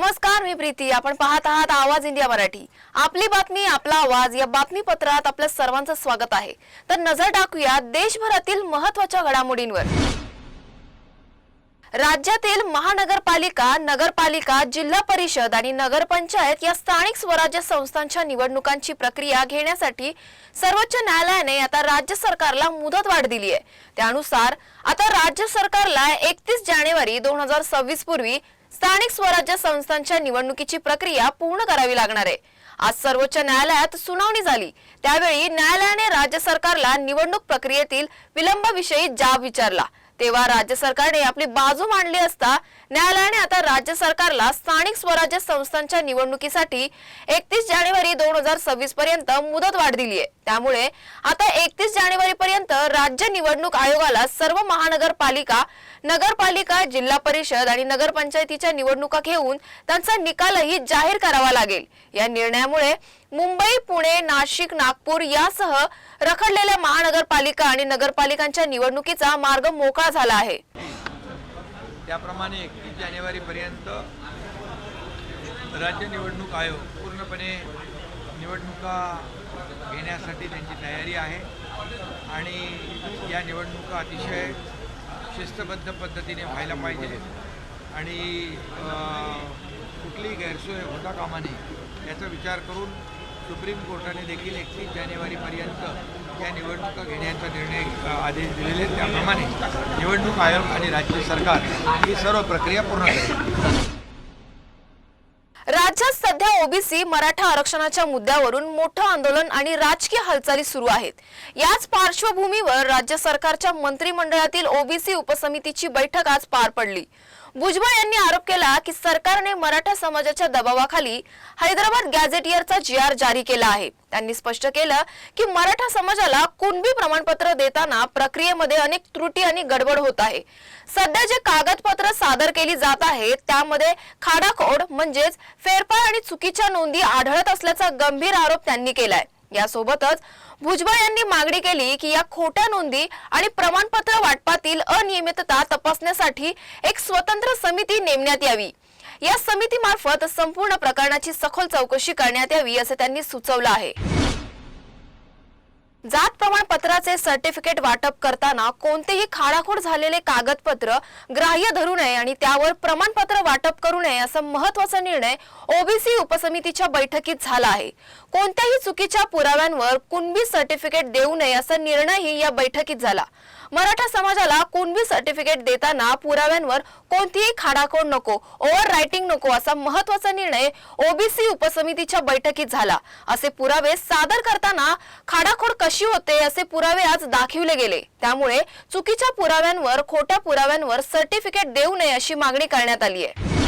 नमस्कार मी प्रीती. आपण पाहत आहात आवाज इंडिया मराठी. आपली बातमी आपला आवाज या बातमीपत्रात आपल्या सर्वांचं स्वागत आहे. तर नजर टाकूया देशभरातील महत्त्वाच्या घडामोडींवर. राज्यातील महानगरपालिका नगरपालिका जिल्हा परिषद आणि नगरपंचायत या स्थानिक स्वराज्य संस्थांच्या निवडणुकांची प्रक्रिया घेण्यासाठी सर्वोच्च न्यायालयाने आता राज्य सरकारला मुदतवाढ दिली आहे. त्यानुसार आता राज्य सरकारला एकतीस जानेवारी दोन हजार सव्वीस पूर्वी स्थानिक स्वराज्य संस्थांच्या निवडणुकीची प्रक्रिया पूर्ण करावी लागणार आहे. आज सर्वोच्च न्यायालयात सुनावणी झाली. त्यावेळी न्यायालयाने राज्य सरकारला निवडणूक प्रक्रियेतील विलंबाविषयी जाब विचारला. तेव्हा राज्य सरकारने आपली बाजू मांडली असता न्यायालयाने आता राज्य सरकारला स्थानिक स्वराज्य संस्थांच्या निवडणुकीसाठी एकतीस जानेवारी दोन हजार सव्वीस पर्यंत मुदत वाढ दिली आहे. त्यामुळे आता एकतीस जानेवारी पर्यंत राज्य निवडणूक आयोगाला सर्व महानगरपालिका नगरपालिका जिल्हा परिषद आणि नगरपंचायतीच्या निवडणुका घेऊन त्यांचा निकालही जाहीर करावा लागेल. या निर्णयामुळे मुंबई पुणे नाशिक नागपूर यासह रखडलेल्या महानगरपालिका आणि नगरपालिकांच्या निवडणुकीचा मार्ग मोकळा झाला आहे. त्याप्रमाणे एकतीस जानेवारीपर्यंत राज्य निवडणूक आयोग पूर्णपणे निवडणुका घेण्यासाठी त्यांची तयारी आहे. आणि या निवडणुका अतिशय शिस्तबद्ध पद्धतीने व्हायला पाहिजे. आणि कुठली गैरसोय होता कामा नये याचा विचार करून सुप्रीम कोर्टाने देखील एकतीस जानेवारीपर्यंत या निवडणुका घेण्याचा निर्णय आदेश दिलेले आहेत. त्याप्रमाणे निवडणूक आयोग आणि राज्य सरकार ही सर्व प्रक्रिया पूर्ण करेल. ओबीसी मराठा आरक्षणाच्या मुद्द्यावरून मोठं आंदोलन आणि राजकीय हालचाली सुरू आहेत. याच पार्श्वभूमीवर राज्य सरकारच्या मंत्रिमंडळातील ओबीसी उपसमितीची बैठक आज पार पडली. भुजबळ यांनी आरोप केला की सरकारने मराठा समाजाच्या दबावाखाली हैदराबाद गॅझेटियरचा जी आर जारी केला आहे. त्यांनी स्पष्ट केलं की मराठा समाजाला कुणबी प्रमाणपत्र देताना प्रक्रियेमध्ये अनेक त्रुटी आणि गडबड होत आहे. सध्या जे कागदपत्र सादर केली जात आहेत त्यामध्ये खाडाखोड म्हणजेच फेरफार आणि चुकीच्या नोंदी आढळत असल्याचा गंभीर आरोप त्यांनी केलाय. यासोबतच भुजबळ यांनी मागणी केली की या खोट्या नोंदी आणि प्रमाणपत्र वाटपातील अनियमितता तपासण्यासाठी एक स्वतंत्र समिती नेमण्यात यावी. या समितीमार्फत संपूर्ण प्रकरणाची सखोल चौकशी करण्यात यावी असे त्यांनी सुचवलं आहे. जात प्रमाणपत्राचे सर्टिफिकेट वाटप करताना कोणतेही खाडाखोड झालेले कागदपत्र ग्राह्य धरू नये आणि त्यावर प्रमाणपत्र वाटप करू नये असा महत्त्वाचा निर्णय ओबीसी उपसमितीच्या बैठकीत झाला आहे. कोणत्याही चुकीच्या पुराव्यांवर कुणबी सर्टिफिकेट देऊ नये असा निर्णयही या बैठकीत झाला. मराठा समाजाला कुणबी सर्टिफिकेट देताना पुराव्यांवर कोणतीही खाडाखोड नको ओव्हर रायटिंग नको असा महत्त्वाचा निर्णय ओबीसी उपसमितीच्या बैठकीत झाला. असे पुरावे सादर करताना खाडाखोड कशी होते असे पुरावे आज दाखविले गेले. त्यामुळे चुकीच्या पुराव्यांवर खोट्या पुराव्यांवर सर्टिफिकेट देऊ नये अशी मागणी करण्यात आली आहे.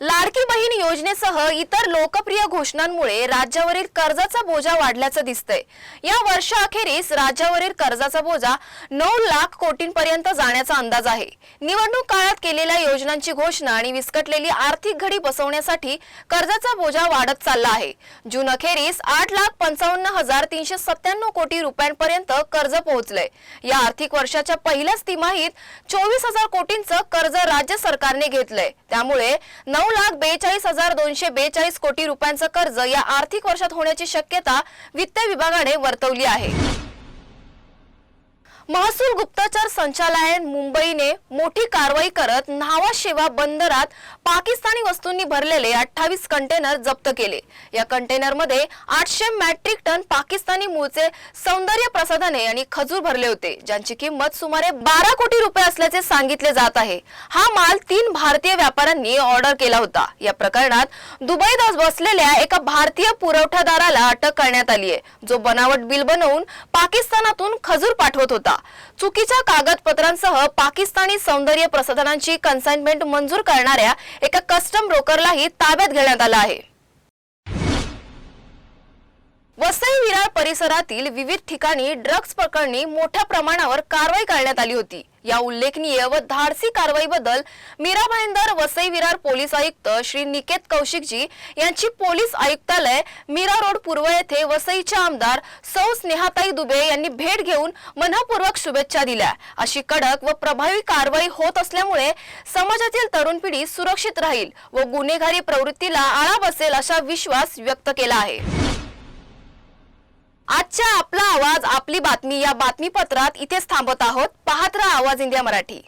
लाडकी बहीण योजनेसह इतर लोकप्रिय घोषणांमुळे राज्यावरील कर्जाचा बोजा वाढल्याचं दिसतंय. या वर्षाअखेरीस राज्यावरील कर्जाचा बोजा नऊ लाख कोटींपर्यंत जाण्याचा अंदाज आहे. निवडणूक काळात केलेल्या योजनांची घोषणा आणि विस्कटलेली आर्थिक घडी बसवण्यासाठी कर्जाचा बोजा वाढत चालला आहे. जून अखेरीस आठ लाख पंचावन्न हजार तीनशे सत्त्याण्णव कोटी रुपयांपर्यंत कर्ज पोहोचलंय. या आर्थिक वर्षाच्या पहिल्याच तिमाहीत चोवीस हजार कोटींचं कर्ज राज्य सरकारने घेतलंय. त्यामुळे नऊ लाख बेचाळीस हजार दोनशे बेचाळीस कोटी रुपयांचं कर्ज या आर्थिक वर्षात होण्याची शक्यता वित्त विभागाने वर्तवली आहे. महसूल गुप्तचर संचालन मुंबईने मोठी कारवाई करत न्हावा शेवा बंदरात पाकिस्तानी वस्तूंनी भरलेले अठ्ठावीस कंटेनर जप्त केले. या कंटेनरमध्ये आठशे मॅट्रिक टन पाकिस्तानी मूळचे सौंदर्य प्रसाधने आणि खजूर भरले होते ज्यांची किंमत सुमारे बारा कोटी रुपये असल्याचे सांगितले जात आहे. हा माल तीन भारतीय व्यापाऱ्यांनी ऑर्डर केला होता. या प्रकरणात दुबईत बसलेल्या एका भारतीय पुरवठादाराला अटक करण्यात आली आहे जो बनावट बिल बनवून पाकिस्तानातून खजूर पाठवत होता. चुकीच्या कागदपत्रांसह पाकिस्तानी सौंदर्य प्रसाधनांची कन्साइनमेंट मंजूर करणाऱ्या एका कस्टम ब्रोकरलाही ताब्यात घेण्यात आलं आहे. वसई विरार परिसरातील विविध ठिकाणी ड्रग्ज प्रकरणी मोठ्या प्रमाणावर कारवाई करण्यात आली होती. या उल्लेखनीय व धाडसी कारवाईबद्दल मीरा भाईंदर वसई विरार पोलीस आयुक्त श्री निकेत कौशिकजी यांची पोलीस आयुक्तालय मीरा रोड पूर्व येथे वसईच्या आमदार सौ स्नेहाताई दुबे यांनी भेट घेऊन मनपूर्वक शुभेच्छा दिल्या. अशी कडक व प्रभावी कारवाई होत असल्यामुळे समाजातील तरुण पिढी सुरक्षित राहील व गुन्हेगारी प्रवृत्तीला आळा बसेल असा विश्वास व्यक्त केला आहे. आजच्या आपला आवाज आपली बातमी या बातमीपत्रात इथेच थांबत आहोत. पाहत राहा आवाज इंडिया मराठी.